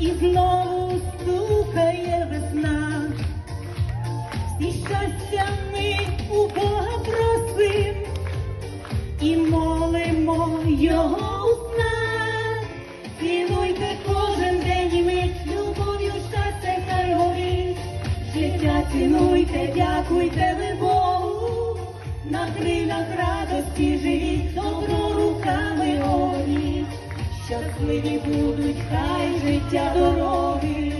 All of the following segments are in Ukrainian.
і знову стукає весна, і щастя ми у Бога просим, і молимо його у сна. Цінуйте кожен день і мить, любов'ю, щастя хай горить, життя цінуйте, дякуйте ви Богу, на крилах радості. Щасливі будуть, хай життя дороги.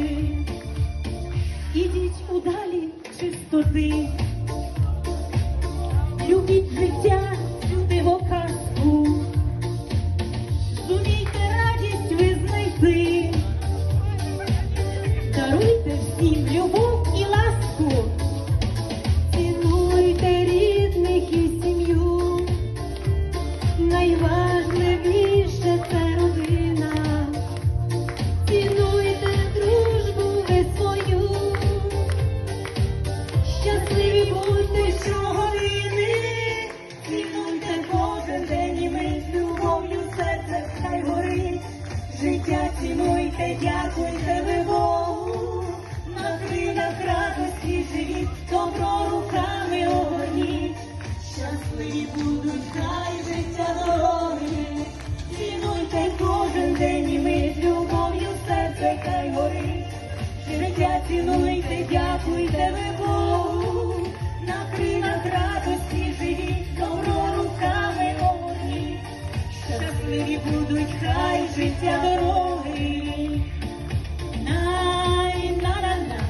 Ідіть удалі чистоти, будьте кожен день і мить, любов'ю серце горить, життя цінуйте, дякуйте Богу, на крилах радості живіть, добро руками огорніть, щасливі будуть хай життя дороги, цінуйте кожен день і мить, любов'ю серце хай горить, життя цінуйте, щасливі будуть хай життя дороги. Най на на на,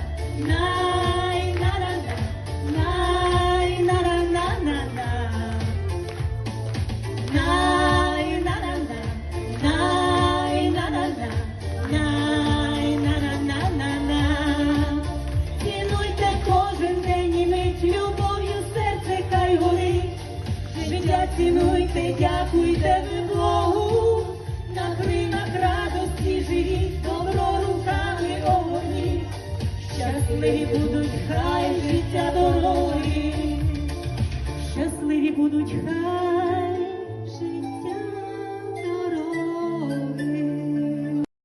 най на на на, на на на на на на. Цінуйте кожен день і мить, любов'ю серце хай горить. Життя цінуйте, дякуйте Щасливі будуть хай життя дороги, щасливі будуть хай